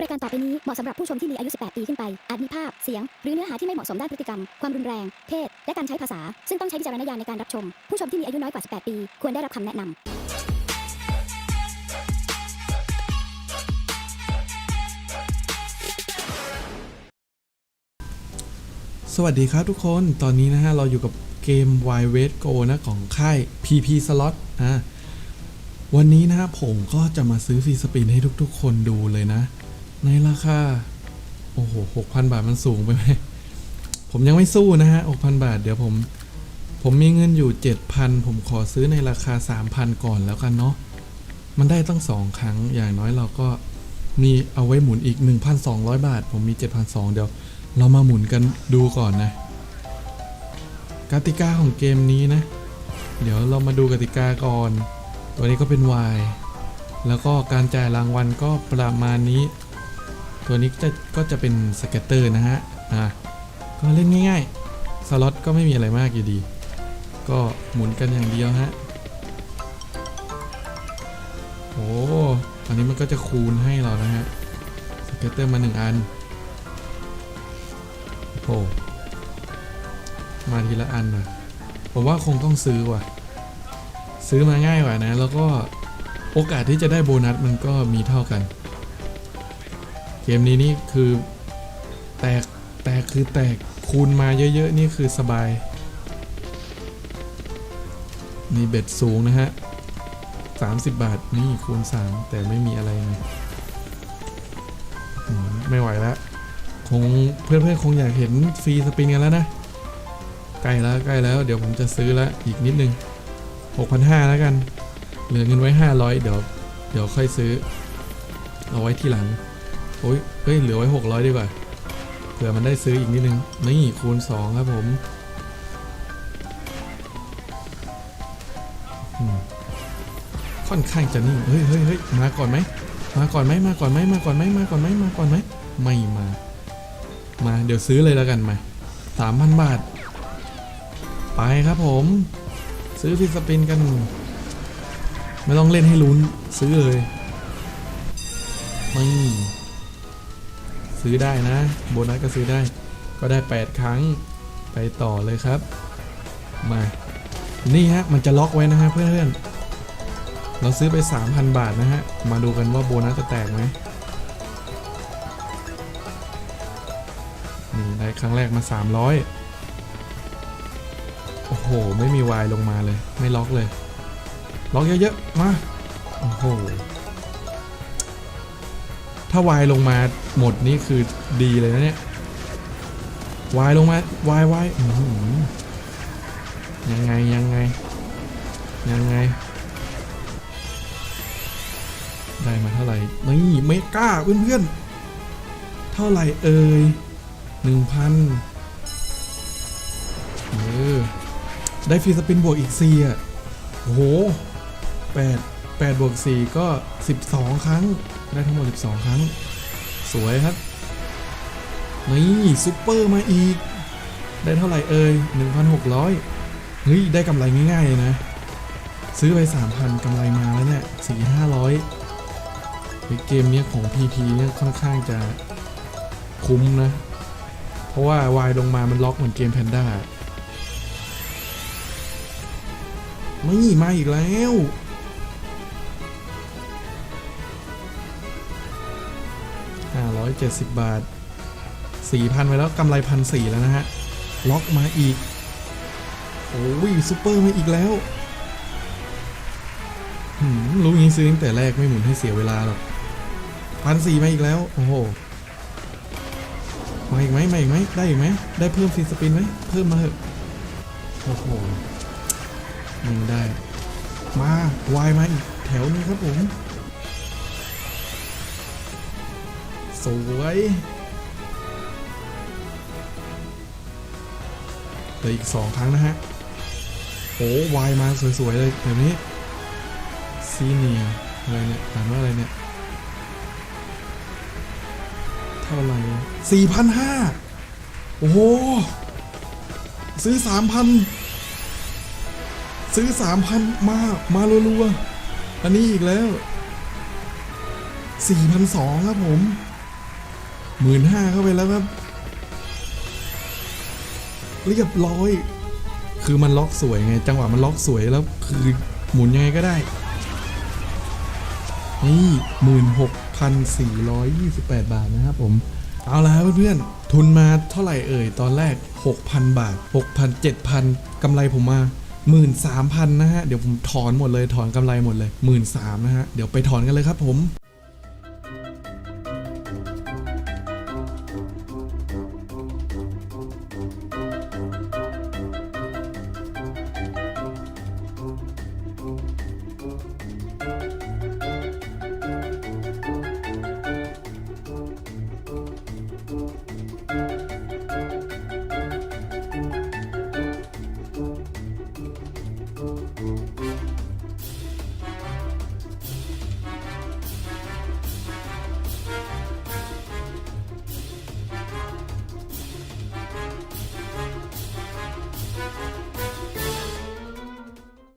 รายการต่อไปนี้เหมาะสำหรับผู้ชมที่มีอายุ 18 ปีขึ้นไป อาจมีภาพ เสียง หรือเนื้อหาที่ไม่เหมาะสมด้านพฤติกรรม ความรุนแรง เพศ และการใช้ภาษา ซึ่งต้องใช้วิจารณญาณในการรับชม ผู้ชมที่มีอายุน้อยกว่า 18 ปี ควรได้รับคำแนะนำสวัสดีครับทุกคน ตอนนี้นะฮะเราอยู่กับเกม Wild West Go นะของค่าย PP Slot อะวันนี้นะฮะผมก็จะมาซื้อฟรีสปินให้ทุกๆ คนดูเลยนะ ในราคา โอ้โห6,000บาทมันสูงไปไหม ผมยังไม่สู้นะฮะ6,000บาท เดี๋ยวผม ผมมีเงินอยู่7,000ผมขอซื้อในราคา3,000ก่อนแล้วกันเนาะ มันได้ตั้ง2ครั้ง อย่างน้อยเราก็มีเอาไว้หมุนอีก 1,200 บาท ผมมี 7,200 เดี๋ยว เรามาหมุนกันดูก่อนนะ กติกาของเกมนี้นะ เดี๋ยวเรามาดูกติกาก่อน ตัวนี้ก็เป็น Y แล้วก็การจ่ายรางวัลก็ประมาณนี้ ตัวนี้จะก็จะเป็นสเก็ตเตอร์นะฮะ อะก็เล่นง่ายๆ สล็อตก็ไม่มีอะไรมากอยู่ดี ก็หมุนกันอย่างเดียวฮะ โอ้อันนี้มันก็จะคูณให้เรานะฮะ สเก็ตเตอร์มาหนึ่งอัน โอ้มาทีละอันนะผมว่าคงต้องซื้อว่ะ ซื้อมาง่ายกว่านะ แล้วก็โอกาสที่จะได้โบนัสมันก็มีเท่ากัน เกมนี้นี่คือแตกแตกคือแตกคูณมาเยอะๆ นี่คือสบาย นี่เบ็ดสูงนะฮะ 30 บาท นี่คูณ 3 แต่ไม่มีอะไรเลยไม่ไหวแล้วคงเพื่อนๆ คงอยากเห็นฟรีสปินกันแล้วนะ ใกล้แล้วใกล้แล้วเดี๋ยวผมจะซื้อล้วอีกนิดนึง 6,500 แล้วกัน เหลือเงินไว้ 500 เดี๋ยว เดี๋ยวค่อยซื้อ เอาไว้ที่หลัง โอ้ยเฮ้ยเหลือไว้600ดีกว่าเผื่อมันได้ซื้ออีกนิดนึงนี่คูณ2ครับผมค่อนข้างจะนิ่งเฮ้ยเฮ้ยเฮ้ยมาก่อนไหมมาก่อนไหมมาก่อนไหมมาก่อนไหมมาก่อนไหมมาก่อนไหมไม่มา มาเดี๋ยวซื้อเลยแล้วกันมาสามพันบาท ไปครับผม ซื้อฟิสปินกัน ไม่ต้องเล่นให้ลุ้นซื้อเลยไม่ ซื้อได้นะ โบนัสก็ซื้อได้ ก็ได้ 8 ครั้งไปต่อเลยครับ มา นี่ฮะ มันจะล็อกไว้นะฮะเพื่อนๆ เราซื้อไป 3,000 บาทนะฮะ มาดูกันว่าโบนัสจะแตกไหมนี่ได้ครั้งแรกมา 300 โอ้โห ไม่มีวายลงมาเลย ไม่ล็อกเลย ล็อกเยอะๆ มา โอ้โห ถ้าวายลงมาหมดนี่คือดีเลยนะเนี่ยวายลงมาวายวายยังไงยังไง ยังไง ได้มาเท่าไหร่ นี่เมก้าเพื่อนๆ เท่าไหร่เอ่ยหนึ่งพันเออ ได้ฟรีสปินบวกอีกสี่อะ โอ้โหแปด แปดบวกสี่ก็สิบสองครั้ง ได้ทั้งหมดสิบสองครั้ง สวยครับ นี่ซุปเปอร์มาอีก ได้เท่าไหร่เอ่ยหนึ่งพันหกร้อยเฮ้ย ได้กำไรง่ายๆเลยนะ ซื้อไปสามพันกำไรมาแล้วเนี่ยสี่ห้าร้อยเกมนี้ของ PT เนี่ยค่อนข้างจะคุ้มนะ เพราะว่าวายลงมามันล็อกเหมือนเกมแพนด้าไม่มาอีกแล้ว 570 บาท 4,000 ไปแล้วกำไรพันสี่แล้วนะฮะ ล็อกมาอีก โอ้ยซูเปอร์มาอีกแล้วหืมรู้งี้ซื้อตั้งแต่แรกไม่หมุนให้เสียเวลาหรอกพันสี่มาอีกแล้ว โอ้โหมาอีกไหมมาอีกไหมได้อีกไหมได้เพิ่มฟีสปินไหมเพิ่มมาเถอะโอ้โหยังได้ มาวายมาอีกแถวนี้ครับผม สวยเหลืออีกสองครั้งนะฮะ โอ้วายมาสวย ๆ เลยแบบนี้ซีเนียอะไรเนี่ยอ่านว่าอะไรเนี่ยเท่าไหร่สี่พันห้าโอ้โห ซื้อสามพันซื้อสามพันมา มารัวๆอันนี้อีกแล้วสี่พันสองครับผม หมื่นห้าเข้าไปแล้วครับ เรียบร้อย คือมันล็อกสวยไง จังหวะมันล็อกสวยแล้ว คือหมุนยังไงก็ได้ นี่หมื่นหกพันสี่ร้อยยี่สิบแปดบาทนะครับผม เอาละครับเพื่อนๆ ทุนมาเท่าไหร่เอ่ย ตอนแรก 6,000 บาท 6,000 7,000กำไรผมมา13,000นนะฮะ เดี๋ยวผมถอนหมดเลยถอนกำไรหมดเลย13,000นะฮะ เดี๋ยวไปถอนกันเลยครับผม